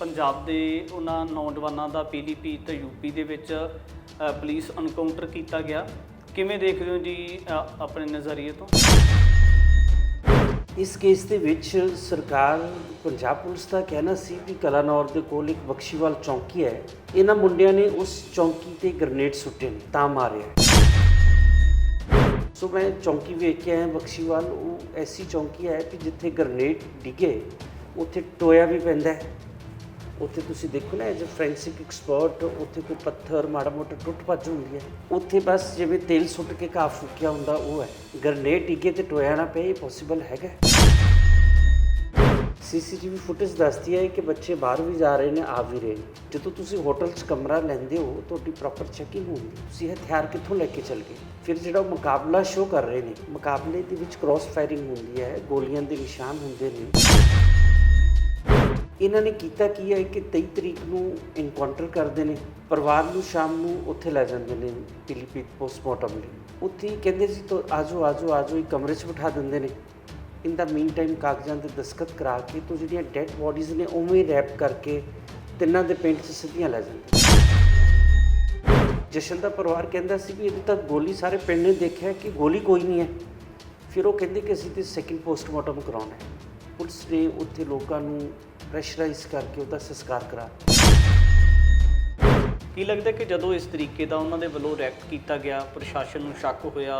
ਪੰਜਾਬ ਦੇ ਉਹਨਾਂ ਨੌਜਵਾਨਾਂ ਦਾ ਪੀਲੀਪੀ ਤੇ ਯੂਪੀ ਦੇ ਵਿੱਚ ਅ, ਪੁਲਿਸ ਐਨਕਾਊਂਟਰ ਕੀਤਾ ਗਿਆ। ਕਿਵੇਂ ਦੇਖਦੇ ਹੋ ਜੀ ਅ, ਆਪਣੇ ਨਜ਼ਰੀਏ ਤੋਂ? ਇਸ ਕੇਸ ਦੇ ਵਿੱਚ ਸਰਕਾਰ ਪੰਜਾਬ ਪੁਲਿਸ ਦਾ ਕਹਿਣਾ ਸੀ ਕਿ ਕਲਾਨੌਰ ਦੇ ਕੋਲ ਇੱਕ ਬਖਸ਼ੀਵਾਲ ਚੌਂਕੀ ਹੈ। ਇਹਨਾਂ ਮੁੰਡਿਆਂ ਨੇ ਉਸ ਚੌਂਕੀ ਤੇ ਗ੍ਰਨੇਡ ਸੁੱਟੇ ਨੇ ਤਾਂ ਮਾਰਿਆ। ਸੋ ਮੈਂ ਚੌਂਕੀ ਵੇਖ ਕੇ ਆਇਆ ਬਖਸ਼ੀਵਾਲ ਉਹ ਐਸੀ ਚੌਂਕੀ ਹੈ ਕਿ ਜਿੱਥੇ ਗ੍ਰਨੇਡ ਡਿੱਗੇ ਉੱਥੇ ਟੋਇਆ ਵੀ ਪੈਂਦਾ ਹੈ। ਉੱਥੇ ਤੁਸੀਂ ਦੇਖੋ ਨਾ ਐਜ਼ ਅ ਫੋਰੈਂਸਿਕ ਐਕਸਪਰਟ ਉੱਥੇ ਕੋਈ ਪੱਥਰ ਮਾੜਾ ਮੋਟਾ ਟੁੱਟ ਭੱਜ ਹੁੰਦੀ ਹੈ। ਉੱਥੇ ਬਸ ਜਿਵੇਂ ਤੇਲ ਸੁੱਟ ਕੇ ਘਾਹ ਫੂਕਿਆ ਹੁੰਦਾ, ਉਹ ਹੈ। ਗਰਨੇਡ ਡਿੱਗੇ ਤੇ ਟੋਇਆ ਨਾ ਪਏ, ਇਹ ਪੋਸੀਬਲ ਹੈਗਾ ਸੀਸੀਟੀਵੀ ਫੁਟੇਜ ਦੱਸਦੀ ਹੈ ਕਿ ਬੱਚੇ ਬਾਹਰ ਵੀ ਜਾ ਰਹੇ ਨੇ, ਆ ਵੀ ਰਹੇ ਨੇ। ਜਦੋਂ ਤੁਸੀਂ ਹੋਟਲ 'ਚ ਕਮਰਾ ਲੈਂਦੇ ਹੋ, ਤੁਹਾਡੀ ਪ੍ਰੋਪਰ ਚੈਕਿੰਗ ਹੁੰਦੀ ਹੈ। ਤੁਸੀਂ ਹਥਿਆਰ ਕਿੱਥੋਂ ਲੈ ਕੇ ਚੱਲ ਗਏ? ਫਿਰ ਜਿਹੜਾ ਉਹ ਮੁਕਾਬਲਾ ਸ਼ੋ ਕਰ ਰਹੇ ਨੇ, ਮੁਕਾਬਲੇ ਦੇ ਵਿੱਚ ਕ੍ਰਾਸ ਫਾਇਰਿੰਗ ਹੁੰਦੀ ਹੈ, ਗੋਲੀਆਂ ਦੇ ਨਿਸ਼ਾਨ ਹੁੰਦੇ ਨੇ। ਇਹਨਾਂ ਨੇ ਕੀਤਾ ਕੀ ਹੈ ਕਿ 23 ਤਰੀਕ ਨੂੰ ਇਨਕਾਊਂਟਰ ਕਰਦੇ ਨੇ, ਪਰਿਵਾਰ ਨੂੰ ਸ਼ਾਮ ਨੂੰ ਉੱਥੇ ਲੈ ਜਾਂਦੇ ਨੇ ਪਿਲੀਪੀਤ ਪੋਸਟਮਾਰਟਮ ਲਈ। ਉੱਥੇ ਕਹਿੰਦੇ ਸੀ, ਤੋ ਆਜੋ ਆਜੋ ਆਜੋ ਇੱਕ ਕਮਰੇ 'ਚ ਬਿਠਾ ਦਿੰਦੇ ਨੇ। ਇਨ ਦਾ ਮੀਨ ਟਾਈਮ ਕਾਗਜ਼ਾਂ ਤੇ ਦਸਖਤ ਕਰਾ ਕੇ ਤੋਂ ਜਿਹੜੀਆਂ ਡੈਡ ਬੋਡੀਜ਼ ਨੇ, ਉਵੇਂ ਰੈਪ ਕਰਕੇ ਤਿੰਨਾਂ ਦੇ ਪਿੰਡ 'ਚ ਸਿੱਧੀਆਂ ਲੈ ਜਾਂਦੇ ਜਸ਼ਨ ਦਾ ਪਰਿਵਾਰ ਕਹਿੰਦਾ ਸੀ ਵੀ ਇਹਦੇ ਤਾਂ ਗੋਲੀ ਸਾਰੇ ਪਿੰਡ ਨੇ ਦੇਖਿਆ ਕਿ ਗੋਲੀ ਕੋਈ ਨਹੀਂ ਹੈ। ਫਿਰ ਉਹ ਕਹਿੰਦੇ ਕਿ ਅਸੀਂ ਤੇ ਸੈਕਿੰਡ ਪੋਸਟਮਾਰਟਮ ਕਰਾਉਣਾ ਹੈ। ਪੁਲਿਸ ਨੇ ਉੱਥੇ ਲੋਕਾਂ ਨੂੰ ਪ੍ਰੈਸ਼ਰਾਈਜ਼ ਕਰਕੇ ਉਹਦਾ ਸੰਸਕਾਰ ਕਰਾ। ਕੀ ਲੱਗਦਾ ਕਿ ਜਦੋਂ ਇਸ ਤਰੀਕੇ ਦਾ ਉਹਨਾਂ ਦੇ ਵੱਲੋਂ ਰੈਕਟ ਕੀਤਾ ਗਿਆ ਪ੍ਰਸ਼ਾਸਨ ਨੂੰ ਸ਼ੱਕ ਹੋਇਆ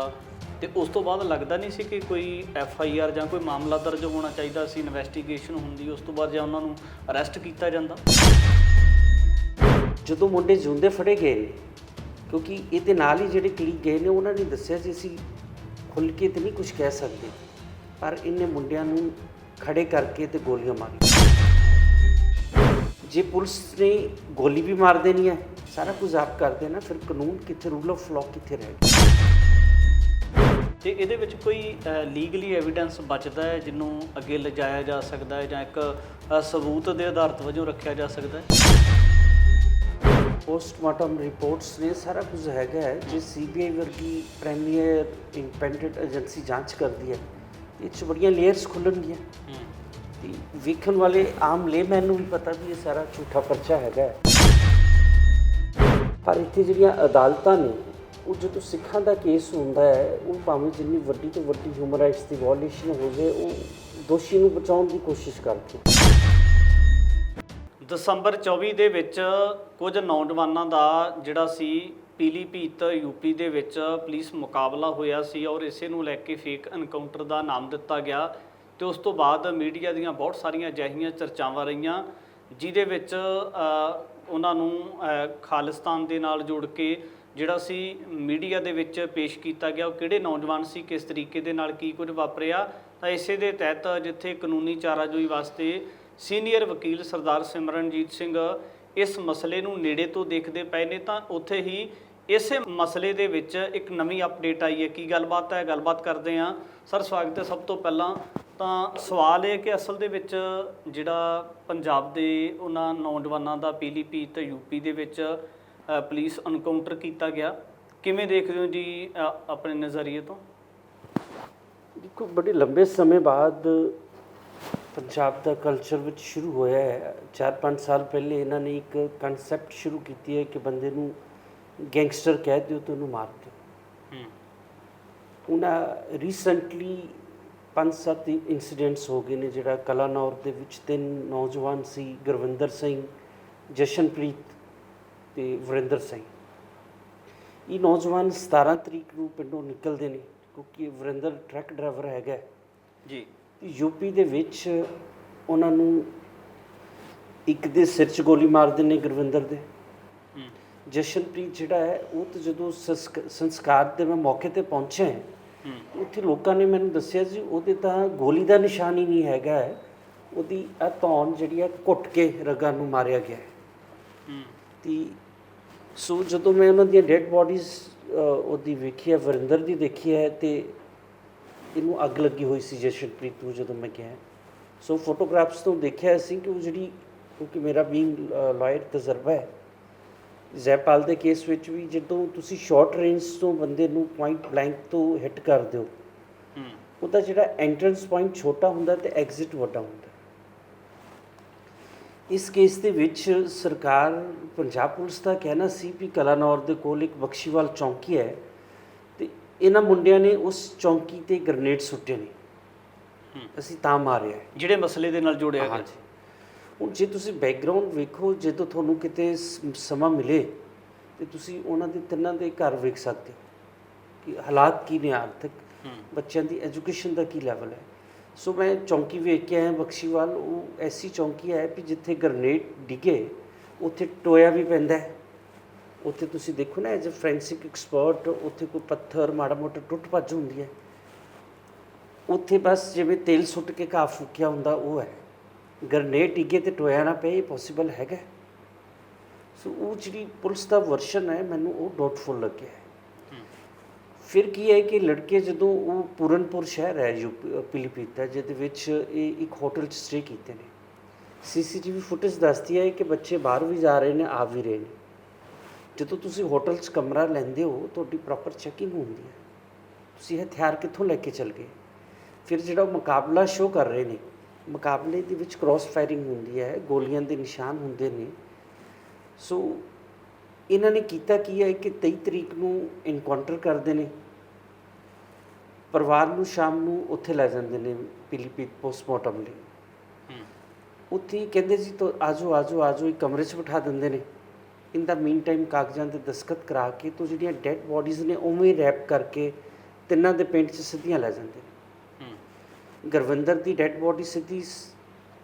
ਤੇ ਉਸ ਤੋਂ ਬਾਅਦ ਲੱਗਦਾ ਨਹੀਂ ਸੀ ਕਿ ਕੋਈ ਐਫ ਆਈ ਆਰ ਜਾਂ ਕੋਈ ਮਾਮਲਾ ਦਰਜ ਹੋਣਾ ਚਾਹੀਦਾ ਸੀ ਇਨਵੈਸਟੀਗੇਸ਼ਨ ਹੁੰਦੀ ਉਸ ਤੋਂ ਬਾਅਦ ਜਾਂ ਉਹਨਾਂ ਨੂੰ ਅਰੈਸਟ ਕੀਤਾ ਜਾਂਦਾ? ਜਦੋਂ ਮੁੰਡੇ ਜਿਉਂਦੇ ਫੜੇ ਗਏ ਕਿਉਂਕਿ ਇਹਦੇ ਨਾਲ ਹੀ ਜਿਹੜੇ ਕਲੀਗ ਗਏ ਨੇ ਉਹਨਾਂ ਨੇ ਦੱਸਿਆ ਸੀ ਅਸੀਂ ਖੁੱਲ ਕੇ ਤੇ ਨਹੀਂ ਕੁਝ ਕਹਿ ਸਕਦੇ। ਪਰ ਇਹਨੇ ਮੁੰਡਿਆਂ ਨੂੰ ਖੜੇ ਕਰਕੇ ਤੇ ਗੋਲੀਆਂ ਮਾਰੀਆਂ। ਜੇ ਪੁਲਿਸ ਨੇ ਗੋਲੀ ਵੀ ਮਾਰ ਦੇਣੀ ਹੈ ਸਾਰਾ ਕੁਝ ਆਪ ਕਰਦੇ ਨਾ ਫਿਰ ਕਾਨੂੰਨ ਕਿੱਥੇ ਰੂਲ ਆਫ ਲਾਅ ਕਿੱਥੇ ਰਹਿ ਗਿਆ? ਤੇ ਇਹਦੇ ਵਿੱਚ ਕੋਈ ਲੀਗਲੀ ਐਵੀਡੈਂਸ ਬਚਦਾ ਹੈ ਜਿਹਨੂੰ ਅੱਗੇ ਲਿਜਾਇਆ ਜਾ ਸਕਦਾ ਹੈ ਜਾਂ ਇੱਕ ਸਬੂਤ ਦੇ ਆਧਾਰਤ ਵਜੋਂ ਰੱਖਿਆ ਜਾ ਸਕਦਾ ਹੈ? ਪੋਸਟਮਾਰਟਮ ਰਿਪੋਰਟਸ ਨੇ ਸਾਰਾ ਕੁਝ ਹੈਗਾ ਹੈ ਜੇ ਸੀਬੀਆਈ ਵਰਗੀ ਪ੍ਰੀਮੀਅਰ ਇੰਡੀਪੈਂਡੈਂਟ ਏਜੰਸੀ ਜਾਂਚ ਕਰਦੀ ਹੈ ਇਹ 'ਚ ਬੜੀਆਂ ਲੇਅਰਸ ਖੁੱਲਣਗੀਆਂ। ਤੇ ਵੇਖਣ ਵਾਲੇ ਆਮ ਲੇਮੈਨ ਨੂੰ ਵੀ ਪਤਾ ਵੀ ਇਹ ਸਾਰਾ ਝੂਠਾ ਪਰਚਾ ਹੈਗਾ ਪਰ ਇੱਥੇ ਜਿਹੜੀਆਂ ਅਦਾਲਤਾਂ ਨੇ, ਉਹ ਜਦੋਂ ਸਿੱਖਾਂ ਦਾ ਕੇਸ ਹੁੰਦਾ ਹੈ, ਉਹ ਭਾਵੇਂ ਜਿੰਨੀ ਵੱਡੀ ਤੋਂ ਵੱਡੀ ਹਿਊਮਨ ਰਾਈਟਸ ਦੀ ਵਾਇਓਲੇਸ਼ਨ ਹੋ ਜਾਏ, ਉਹ ਦੋਸ਼ੀ ਨੂੰ ਬਚਾਉਣ ਦੀ ਕੋਸ਼ਿਸ਼ ਕਰਦੇ ਦਸੰਬਰ 24 ਦੇ ਵਿੱਚ ਕੁਝ ਨੌਜਵਾਨਾਂ ਦਾ ਜਿਹੜਾ ਸੀ ਪੀਲੀਭੀਤ ਯੂਪੀ ਦੇ ਵਿੱਚ ਪੁਲਿਸ ਮੁਕਾਬਲਾ ਹੋਇਆ ਸੀ ਔਰ ਇਸੇ ਨੂੰ ਲੈ ਕੇ ਫੇਕ ਐਨਕਾਊਂਟਰ ਦਾ ਨਾਮ ਦਿੱਤਾ ਗਿਆ। ਤੇ ਉਸ ਤੋਂ ਬਾਅਦ ਮੀਡੀਆ ਦੀਆਂ ਬਹੁਤ ਸਾਰੀਆਂ ਅਜਿਹੀਆਂ ਚਰਚਾਵਾਂ ਰਹੀਆਂ, ਜਿਹਦੇ ਵਿੱਚ ਉਹਨਾਂ ਨੂੰ ਖਾਲਿਸਤਾਨ ਦੇ ਨਾਲ ਜੋੜ ਕੇ ਜਿਹੜਾ ਸੀ ਮੀਡੀਆ ਦੇ ਵਿੱਚ ਪੇਸ਼ ਕੀਤਾ ਗਿਆ, ਉਹ ਕਿਹੜੇ ਨੌਜਵਾਨ ਸੀ, ਕਿਸ ਤਰੀਕੇ ਦੇ ਨਾਲ ਕੀ ਕੁਝ ਵਾਪਰਿਆ, ਤਾਂ ਇਸੇ ਦੇ ਤਹਿਤ ਜਿੱਥੇ ਕਾਨੂੰਨੀ ਚਾਰਾਜੋਈ ਵਾਸਤੇ ਸੀਨੀਅਰ ਵਕੀਲ ਸਰਦਾਰ ਸਿਮਰਨਜੀਤ ਸਿੰਘ ਇਸ ਮਸਲੇ ਨੂੰ ਨੇੜੇ ਤੋਂ ਦੇਖਦੇ ਪਏ ਨੇ, ਤਾਂ ਉੱਥੇ ਹੀ ਇਸੇ ਮਸਲੇ ਦੇ ਵਿੱਚ ਇੱਕ ਨਵੀਂ ਅਪਡੇਟ ਆਈ ਹੈ। ਕੀ ਗੱਲਬਾਤ ਹੈ? ਗੱਲਬਾਤ ਕਰਦੇ ਹਾਂ। ਸਰ, ਸਵਾਗਤ ਹੈ ਸਭ ਤੋਂ ਪਹਿਲਾਂ। ਤਾਂ ਸਵਾਲ ਇਹ ਕਿ ਅਸਲ ਦੇ ਵਿੱਚ ਜਿਹੜਾ ਪੰਜਾਬ ਦੇ ਉਹਨਾਂ ਨੌਜਵਾਨਾਂ ਦਾ ਪੀਲੀਪੀ ਤੇ ਯੂਪੀ ਦੇ ਵਿੱਚ ਪੁਲਿਸ ਐਨਕਾਊਂਟਰ ਕੀਤਾ ਗਿਆ। ਕਿਵੇਂ ਦੇਖਦੇ ਹੋ ਜੀ ਆਪਣੇ ਨਜ਼ਰੀਏ ਤੋਂ? ਦੇਖੋ ਬੜੇ ਲੰਬੇ ਸਮੇਂ ਬਾਅਦ ਪੰਜਾਬ ਦਾ ਕਲਚਰ ਵਿੱਚ ਸ਼ੁਰੂ ਹੋਇਆ ਹੈ। 4-5 ਸਾਲ ਪਹਿਲੇ ਇਹਨਾਂ ਨੇ ਇੱਕ ਕਨਸੈਪਟ ਸ਼ੁਰੂ ਕੀਤੀ ਹੈ ਕਿ ਬੰਦੇ ਨੂੰ ਗੈਂਗਸਟਰ ਕਹਿ ਦਿਓ ਤੇ ਉਹਨੂੰ ਮਾਰ ਦਿਓ। ਹੂੰ। ਉਹਨਾਂ ਰੀਸੈਂਟਲੀ 5-7 ਇਨਸੀਡੈਂਟਸ ਹੋ ਗਏ ਨੇ ਜਿਹੜਾ ਕਲਾਨੌਰ ਦੇ ਵਿੱਚ ਤਿੰਨ ਨੌਜਵਾਨ ਸੀ ਗੁਰਵਿੰਦਰ ਸਿੰਘ ਜਸ਼ਨਪ੍ਰੀਤ ਤੇ ਵਰਿੰਦਰ ਸਿੰਘ। ਇਹ ਨੌਜਵਾਨ 17 ਤਰੀਕ ਨੂੰ ਪਿੰਡੋਂ ਨਿਕਲਦੇ ਨੇ ਕਿਉਂਕਿ ਵਰਿੰਦਰ ਟਰੱਕ ਡਰਾਈਵਰ ਹੈਗਾ। ਜੀ। ਯੂਪੀ ਦੇ ਵਿੱਚ ਉਹਨਾਂ ਨੂੰ ਇੱਕ ਦੇ ਸਿਰ 'ਚ ਗੋਲੀ ਮਾਰਦੇ ਨੇ ਗੁਰਵਿੰਦਰ ਦੇ। ਜਸ਼ਨਪ੍ਰੀਤ ਜਿਹੜਾ ਹੈ ਉਹ ਤਾਂ ਜਦੋਂ ਸੰਸਕ- ਸੰਸਕਾਰ ਦੇ ਮੈਂ ਮੌਕੇ ਤੇ ਪਹੁੰਚਿਆ ਹੂੰ ਉੱਥੇ ਲੋਕਾਂ ਨੇ ਮੈਨੂੰ ਦੱਸਿਆ ਜੀ ਉਹਦੇ ਤਾਂ ਗੋਲੀ ਦਾ ਨਿਸ਼ਾਨ ਹੀ ਨਹੀਂ ਹੈਗਾ ਹੈ। ਉਹਦੀ ਆ ਧੌਣ ਜਿਹੜੀ ਆ ਘੁੱਟ ਕੇ ਰਗਾਂ ਨੂੰ ਮਾਰਿਆ ਗਿਆ ਹੈ। ਹੂੰ। ਤੇ ਸੋ ਜਦੋਂ ਮੈਂ ਉਹਨਾਂ ਦੀਆਂ ਡੈੱਡ ਬੋਡੀਜ਼ ਉਹਦੀ ਵੇਖੀ ਹੈ ਵਰਿੰਦਰ ਦੀ ਦੇਖੀ ਹੈ ਤੇ ਇਹਨੂੰ ਅੱਗ ਲੱਗੀ ਹੋਈ ਸੀ ਜਸ਼ਨਪ੍ਰੀਤ ਨੂੰ ਜਦੋਂ ਮੈਂ ਗਿਆ ਸੋ ਫੋਟੋਗ੍ਰਾਫਸ ਤੋਂ ਦੇਖਿਆ ਸੀ ਕਿ ਉਹ ਜਿਹੜੀ ਕਿਉਂਕਿ ਮੇਰਾ ਬੀਇੰਗ ਲਾਇਰ ਤਜਰਬਾ ਹੈ ਜ਼ੈਪਾਲ ਦੇ ਕੇਸ ਵਿੱਚ ਵੀ ਜਦੋਂ ਤੁਸੀਂ ਸ਼ਾਰਟ ਰੇਂਜ ਤੋਂ ਬੰਦੇ ਨੂੰ ਪੁਆਇੰਟ ਬਲੈਂਕ ਤੋਂ ਹਿੱਟ ਕਰਦੇ ਹੋ ਹੂੰ। ਉਹਦਾ ਜਿਹੜਾ ਐਂਟਰੈਂਸ ਪੁਆਇੰਟ ਛੋਟਾ ਹੁੰਦਾ ਤੇ ਐਗਜ਼ਿਟ ਵੱਡਾ ਹੁੰਦਾ। ਇਸ ਕੇਸ ਦੇ ਵਿੱਚ ਸਰਕਾਰ ਪੰਜਾਬ ਪੁਲਿਸ ਦਾ ਕਹਿਣਾ ਸੀ ਵੀ ਕਲਾਨੌਰ ਦੇ ਕੋਲ ਇੱਕ ਬਖਸ਼ੀਵਾਲ ਚੌਂਕੀ ਹੈ ਤੇ ਇਹਨਾਂ ਮੁੰਡਿਆਂ ਨੇ ਉਸ ਚੌਂਕੀ ਤੇ ਗ੍ਰਨੇਡ ਸੁੱਟੇ ਨੇ। ਹੂੰ। ਅਸੀਂ ਤਾਂ ਮਾਰਿਆ। ਹੈ ਜਿਹੜੇ ਮਸਲੇ ਦੇ ਨਾਲ ਜੁੜਿਆ ਗਿਆ। ਹਾਂਜੀ। ਹੁਣ ਜੇ ਤੁਸੀਂ ਬੈਕਗ੍ਰਾਉਂਡ ਵੇਖੋ ਜਦੋਂ ਤੁਹਾਨੂੰ ਕਿਤੇ ਸਮਾਂ ਮਿਲੇ ਤੇ ਤੁਸੀਂ ਉਹਨਾਂ ਦੇ ਤਿੰਨਾਂ ਦੇ ਘਰ ਵੇਖ ਸਕਦੇ ਹੋ ਕਿ ਹਾਲਾਤ ਕੀ ਨੇ ਆਰਥਿਕ ਬੱਚਿਆਂ ਦੀ ਐਜੂਕੇਸ਼ਨ ਦਾ ਕੀ ਲੈਵਲ ਹੈ। ਸੋ ਮੈਂ ਚੌਂਕੀ ਵੇਖ ਕੇ ਆਇਆ ਬਖਸ਼ੀਵਾਲ ਉਹ ਐਸੀ ਚੌਂਕੀ ਹੈ ਵੀ ਜਿੱਥੇ ਗ੍ਰਨੇਡ ਡਿੱਗੇ ਉੱਥੇ ਟੋਇਆ ਵੀ ਪੈਂਦਾ ਹੈ। ਉੱਥੇ ਤੁਸੀਂ ਦੇਖੋ ਨਾ ਐਜ਼ ਅ ਫੋਰੈਂਸਿਕ ਐਕਸਪਰਟ ਉੱਥੇ ਕੋਈ ਪੱਥਰ ਮਾੜਾ ਮੋਟਾ ਟੁੱਟ ਭੱਜ ਹੁੰਦੀ ਹੈ। ਉੱਥੇ ਬਸ ਜਿਵੇਂ ਤੇਲ ਸੁੱਟ ਕੇ ਘਾਹ ਫੂਕਿਆ ਹੁੰਦਾ ਉਹ ਹੈ। ਗਰਨੇਡ ਡਿੱਗੇ ਤੇ ਟੋਇਆ ਨਾ ਪਏ, ਇਹ ਪੋਸੀਬਲ ਹੈਗਾ। ਸੋ ਉਹ ਜਿਹੜੀ ਪੁਲਿਸ ਦਾ ਵਰਸ਼ਨ ਹੈ, ਮੈਨੂੰ ਉਹ ਡਾਊਟਫੁਲ ਲੱਗਿਆ ਹੈ। ਫਿਰ ਕੀ ਹੈ ਕਿ ਲੜਕੇ ਜਦੋਂ ਉਹ ਪੂਰਨਪੁਰ ਸ਼ਹਿਰ ਹੈ ਯੂਪੀ ਪਿਲੀਭੀਤ ਦਾ ਜਿਹਦੇ ਵਿੱਚ ਇਹ ਇੱਕ ਹੋਟਲ 'ਚ ਸਟੇ ਕੀਤੇ ਨੇ। ਸੀਸੀਟੀਵੀ ਫੁਟੇਜ ਦੱਸਦੀ ਹੈ ਕਿ ਬੱਚੇ ਬਾਹਰ ਵੀ ਜਾ ਰਹੇ ਨੇ, ਆ ਵੀ ਰਹੇ ਨੇ। ਜਦੋਂ ਤੁਸੀਂ ਹੋਟਲ 'ਚ ਕਮਰਾ ਲੈਂਦੇ ਹੋ, ਤੁਹਾਡੀ ਪ੍ਰੋਪਰ ਚੈਕਿੰਗ ਹੁੰਦੀ ਹੈ। ਤੁਸੀਂ ਇਹ ਹਥਿਆਰ ਕਿੱਥੋਂ ਲੈ ਕੇ ਚੱਲ ਗਏ? ਫਿਰ ਜਿਹੜਾ ਉਹ ਮੁਕਾਬਲਾ ਸ਼ੋ ਕਰ ਰਹੇ ਨੇ ਮੁਕਾਬਲੇ ਦੇ ਵਿੱਚ ਕ੍ਰਾਸ ਫਾਇਰਿੰਗ ਹੁੰਦੀ ਹੈ ਗੋਲੀਆਂ ਦੇ ਨਿਸ਼ਾਨ ਹੁੰਦੇ ਨੇ। ਸੋ ਇਹਨਾਂ ਨੇ ਕੀਤਾ ਕੀ ਹੈ ਕਿ 23 ਤਰੀਕ ਨੂੰ ਇਨਕਾਊਂਟਰ ਕਰਦੇ ਨੇ। ਪਰਿਵਾਰ ਨੂੰ ਸ਼ਾਮ ਨੂੰ ਉੱਥੇ ਲੈ ਜਾਂਦੇ ਨੇ ਪਿਲੀਪੀਤ ਪੋਸਟਮਾਰਟਮ ਲਈ। ਉੱਥੇ ਕਹਿੰਦੇ ਜੀ ਤੋ ਆਜੋ ਆਜੋ ਆਜੋ ਇੱਕ ਕਮਰੇ 'ਚ ਬਿਠਾ ਦਿੰਦੇ ਨੇ। ਇਨ ਦਾ ਮੀਨ ਟਾਈਮ ਕਾਗਜ਼ਾਂ ਤੇ ਦਸਖਤ ਕਰਾ ਕੇ ਤੋ ਜਿਹੜੀਆਂ ਡੈਡ ਬੋਡੀਜ਼ ਨੇ ਉਵੇਂ ਰੈਪ ਕਰਕੇ ਤਿੰਨਾਂ ਦੇ ਪਿੰਡ 'ਚ ਸਿੱਧੀਆਂ ਲੈ ਜਾਂਦੇ ਨੇ। ਗੁਰਵਿੰਦਰ ਦੀ ਡੈਡ ਬੋਡੀ ਸਿੱਧੀ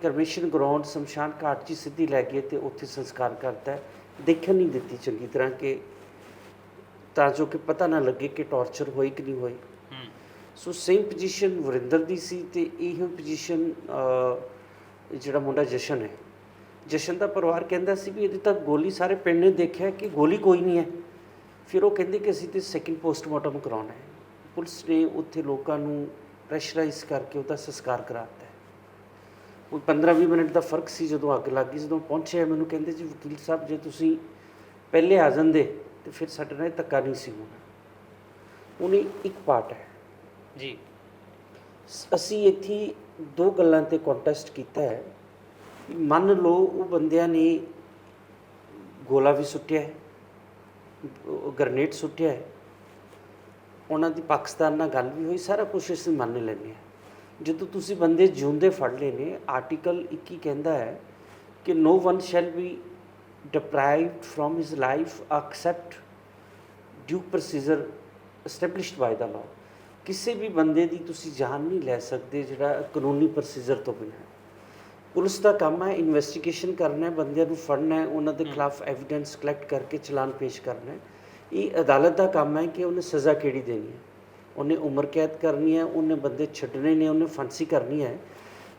ਕਰਮੇਸ਼ਨ ਗਰਾਊਂਡ ਸ਼ਮਸ਼ਾਨ ਘਾਟ 'ਚ ਸਿੱਧੀ ਲੈ ਗਏ ਤੇ ਉੱਥੇ ਸੰਸਕਾਰ ਕਰਤਾ। ਦੇਖਣ ਨਹੀਂ ਦਿੱਤੀ ਚੰਗੀ ਤਰ੍ਹਾਂ ਕਿ ਤਾਂ ਜੋ ਕਿ ਪਤਾ ਨਾ ਲੱਗੇ ਕਿ ਟੌਰਚਰ ਹੋਈ ਕਿ ਨਹੀਂ ਹੋਈ। ਸੋ ਸੇਮ ਪੋਜੀਸ਼ਨ ਵਰਿੰਦਰ ਦੀ ਸੀ ਤੇ ਇਹੋ ਪੋਜੀਸ਼ਨ ਜਿਹੜਾ ਮੁੰਡਾ ਜਸ਼ਨ ਹੈ। ਜਸ਼ਨ ਦਾ ਪਰਿਵਾਰ ਕਹਿੰਦਾ ਸੀ ਵੀ ਇਹਦੇ ਤਾਂ ਗੋਲੀ ਸਾਰੇ ਪਿੰਡ ਨੇ ਦੇਖਿਆ ਕਿ ਗੋਲੀ ਕੋਈ ਨਹੀਂ ਹੈ। ਫਿਰ ਉਹ ਕਹਿੰਦੇ ਕਿ ਅਸੀਂ ਤੇ ਸੈਕਿੰਡ ਪੋਸਟਮਾਰਟਮ ਕਰਾਉਣਾ ਹੈ। ਪੁਲਿਸ ਨੇ ਉੱਥੇ ਲੋਕਾਂ ਨੂੰ ਪ੍ਰੈਸ਼ਰਾਈਜ਼ ਕਰਕੇ ਉਹਦਾ ਸੰਸਕਾਰ ਕਰਾਤਾ ਹੈ। ਕੋਈ 15-20 ਮਿੰਟ ਦਾ ਫ਼ਰਕ ਸੀ ਜਦੋਂ ਅੱਗ ਲੱਗ ਗਈ ਜਦੋਂ ਪਹੁੰਚਿਆ ਮੈਨੂੰ ਕਹਿੰਦੇ ਜੀ ਵਕੀਲ ਸਾਹਿਬ ਜੇ ਤੁਸੀਂ ਪਹਿਲੇ ਆ ਜਾਂਦੇ ਤੇ ਫਿਰ ਸਾਡੇ ਨਾਲ ਧੱਕਾ ਨਹੀਂ ਸੀ ਹੋਣਾ। ਉਹਨੇ ਇੱਕ ਪਾਰਟ ਹੈ। ਜੀ। ਅਸੀਂ ਇੱਥੇ ਦੋ ਗੱਲਾਂ ਤੇ ਕੰਟੈਸਟ ਕੀਤਾ ਹੈ। ਮੰਨ ਲਓ ਉਹ ਬੰਦਿਆਂ ਨੇ ਗੋਲਾ ਵੀ ਸੁੱਟਿਆ ਹੈ ਉਹ ਗ੍ਰਨੇਡ ਸੁੱਟਿਆ ਹੈ ਉਹਨਾਂ ਦੀ ਪਾਕਿਸਤਾਨ ਨਾਲ ਗੱਲ ਵੀ ਹੋਈ ਸਾਰਾ ਕੁਝ ਅਸੀਂ ਮੰਨ ਲੈਂਦੇ ਹਾਂ। ਜਦੋਂ ਤੁਸੀਂ ਬੰਦੇ ਜਿਉਂਦੇ ਫੜ ਲਏ ਨੇ ਆਰਟੀਕਲ 21 ਕਹਿੰਦਾ ਹੈ ਕਿ no one shall be deprived from his life except due procedure established by the law. ਕਿਸੇ ਵੀ ਬੰਦੇ ਦੀ ਤੁਸੀਂ ਜਾਨ ਨਹੀਂ ਲੈ ਸਕਦੇ ਜਿਹੜਾ ਕਾਨੂੰਨੀ ਪ੍ਰੋਸੀਜਰ ਤੋਂ ਬਿਨਾਂ। ਪੁਲਿਸ ਦਾ ਕੰਮ ਹੈ ਇਨਵੈਸਟੀਗੇਸ਼ਨ ਕਰਨਾ ਹੈ ਬੰਦਿਆਂ ਨੂੰ ਫੜਨਾ ਹੈ ਉਹਨਾਂ ਦੇ ਖਿਲਾਫ ਐਵੀਡੈਂਸ ਕਲੈਕਟ ਕਰਕੇ ਚਲਾਨ ਪੇਸ਼ ਕਰਨਾ ਹੈ। ਇਹ ਅਦਾਲਤ ਦਾ ਕੰਮ ਹੈ ਕਿ ਉਹਨੇ ਸਜ਼ਾ ਕਿਹੜੀ ਦੇਣੀ ਹੈ? ਉਹਨੇ ਉਮਰ ਕੈਦ ਕਰਨੀ ਹੈ ਉਹਨੇ ਬੰਦੇ ਛੱਡਣੇ ਨੇ ਉਹਨੇ ਫਾਂਸੀ ਕਰਨੀ ਹੈ।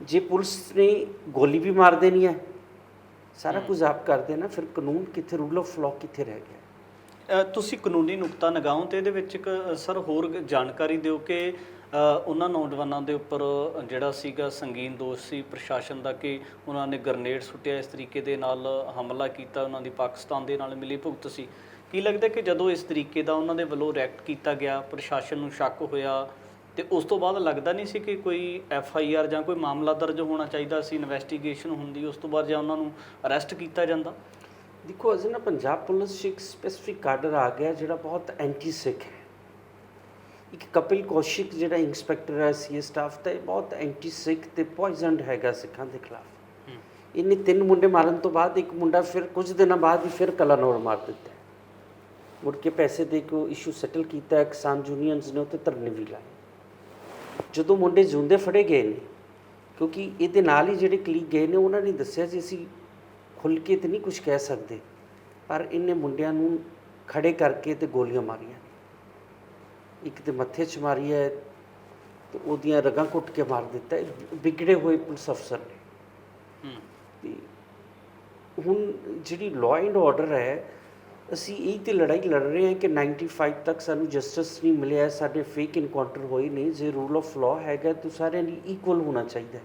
ਜੇ ਪੁਲਿਸ ਨੇ ਗੋਲੀ ਵੀ ਮਾਰ ਦੇਣੀ ਹੈ ਸਾਰਾ ਕੁਝ ਆਪ ਕਰਦੇ ਨਾ ਫਿਰ ਕਾਨੂੰਨ ਕਿੱਥੇ ਰੂਲ ਆਫ ਲਾਅ ਕਿੱਥੇ ਰਹਿ ਗਿਆ? ਤੁਸੀਂ ਕਾਨੂੰਨੀ ਨੁਕਤਾ ਨਗਾਉਂ ਤੇ ਇਹਦੇ ਵਿੱਚ ਇੱਕ ਸਰ ਹੋਰ ਜਾਣਕਾਰੀ ਦਿਓ ਕਿ ਉਹਨਾਂ ਨੌਜਵਾਨਾਂ ਦੇ ਉੱਪਰ ਜਿਹੜਾ ਸੀਗਾ ਸੰਗੀਨ ਦੋਸ਼ ਸੀ ਪ੍ਰਸ਼ਾਸਨ ਦਾ ਕਿ ਉਹਨਾਂ ਨੇ ਗ੍ਰਨੇਡ ਸੁੱਟਿਆ ਇਸ ਤਰੀਕੇ ਦੇ ਨਾਲ ਹਮਲਾ ਕੀਤਾ ਉਹਨਾਂ ਦੀ ਪਾਕਿਸਤਾਨ ਦੇ ਨਾਲ ਮਿਲੀ ਭੁਗਤ ਸੀ। ਕੀ ਲੱਗਦਾ ਕਿ ਜਦੋਂ ਇਸ ਤਰੀਕੇ ਦਾ ਉਹਨਾਂ ਦੇ ਵੱਲੋਂ ਰਿਐਕਟ ਕੀਤਾ ਗਿਆ ਪ੍ਰਸ਼ਾਸਨ ਨੂੰ ਸ਼ੱਕ ਹੋਇਆ ਤੇ ਉਸ ਤੋਂ ਬਾਅਦ ਲੱਗਦਾ ਨਹੀਂ ਸੀ ਕਿ ਕੋਈ ਐਫ ਆਈ ਆਰ ਜਾਂ ਕੋਈ ਮਾਮਲਾ ਦਰਜ ਹੋਣਾ ਚਾਹੀਦਾ ਸੀ ਇਨਵੈਸਟੀਗੇਸ਼ਨ ਹੁੰਦੀ ਉਸ ਤੋਂ ਬਾਅਦ ਜਾਂ ਉਹਨਾਂ ਨੂੰ ਅਰੈਸਟ ਕੀਤਾ ਜਾਂਦਾ? ਦੇਖੋ ਅਜੇ ਨਾ ਪੰਜਾਬ ਪੁਲਿਸ 'ਚ ਇੱਕ ਸਪੈਸੀਫਿਕ ਕਾਡਰ ਆ ਗਿਆ ਜਿਹੜਾ ਬਹੁਤ ਐਂਟੀ ਸਿੱਖ ਹੈ। ਇੱਕ ਕਪਿਲ ਕੌਸ਼ਿਕ ਜਿਹੜਾ ਇੰਸਪੈਕਟਰ ਹੈ ਸੀ ਸਟਾਫ ਦਾ ਇਹ ਬਹੁਤ ਐਂਟੀ ਸਿੱਖ ਤੇ ਪੋਇਜ਼ਨਡ ਹੈਗਾ ਸਿੱਖਾਂ ਦੇ ਖਿਲਾਫ। ਇਹਨੇ ਤਿੰਨ ਮੁੰਡੇ ਮਾਰਨ ਤੋਂ ਬਾਅਦ ਇੱਕ ਮੁੰਡਾ ਫਿਰ ਕੁਝ ਦਿਨਾਂ ਬਾਅਦ ਹੀ ਫਿਰ ਕਲਾਨੌਰ ਮਾਰ ਦਿੱਤਾ। ਮੁੜ ਕੇ ਪੈਸੇ ਦੇ ਕੇ ਇਸ਼ੂ ਸੈਟਲ ਕੀਤਾ ਹੈ, ਕਿਸਾਨ ਯੂਨੀਅਨਸ ਨੇ ਉੱਤੇ ਧਰਨੇ ਵੀ ਲਾਏ। ਜਦੋਂ ਮੁੰਡੇ ਜਿਉਂਦੇ ਫੜੇ ਗਏ ਨੇ ਕਿਉਂਕਿ ਇਹਦੇ ਨਾਲ ਹੀ ਜਿਹੜੇ ਕਲੀਗ ਗਏ ਨੇ ਉਹਨਾਂ ਨੇ ਦੱਸਿਆ ਜੀ ਅਸੀਂ ਖੁੱਲ ਕੇ ਤੇ ਨਹੀਂ ਕੁਝ ਕਹਿ ਸਕਦੇ। ਪਰ ਇਹਨੇ ਮੁੰਡਿਆਂ ਨੂੰ ਖੜੇ ਕਰਕੇ ਤੇ ਗੋਲੀਆਂ ਮਾਰੀਆਂ ਇੱਕ ਤੇ ਮੱਥੇ 'ਚ ਮਾਰੀ ਹੈ ਤੇ ਉਹਦੀਆਂ ਰਗਾਂ ਘੁੱਟ ਕੇ ਮਾਰ ਦਿੱਤਾ। ਵਿਗੜੇ ਹੋਏ ਪੁਲਿਸ ਅਫਸਰ ਨੇ। ਹੂੰ। ਹੁਣ ਜਿਹੜੀ ਲਾਅ ਐਂਡ ਆਰਡਰ ਹੈ ਅਸੀਂ ਇਹ ਤੇ ਲੜਾਈ ਲੜ ਰਹੇ ਹਾਂ ਕਿ 95 ਤੱਕ ਸਾਨੂੰ ਜਸਟਿਸ ਨਹੀਂ ਮਿਲਿਆ, ਸਾਡੇ ਫੇਕ ਇਨਕਾਊਂਟਰ ਹੋਏ ਨੇ ਜੇ ਰੂਲ ਆਫ ਲਾਅ ਹੈਗਾ ਤਾਂ ਸਾਰਿਆਂ ਲਈ ਇਕੁਅਲ ਹੋਣਾ ਚਾਹੀਦਾ ਹੈ।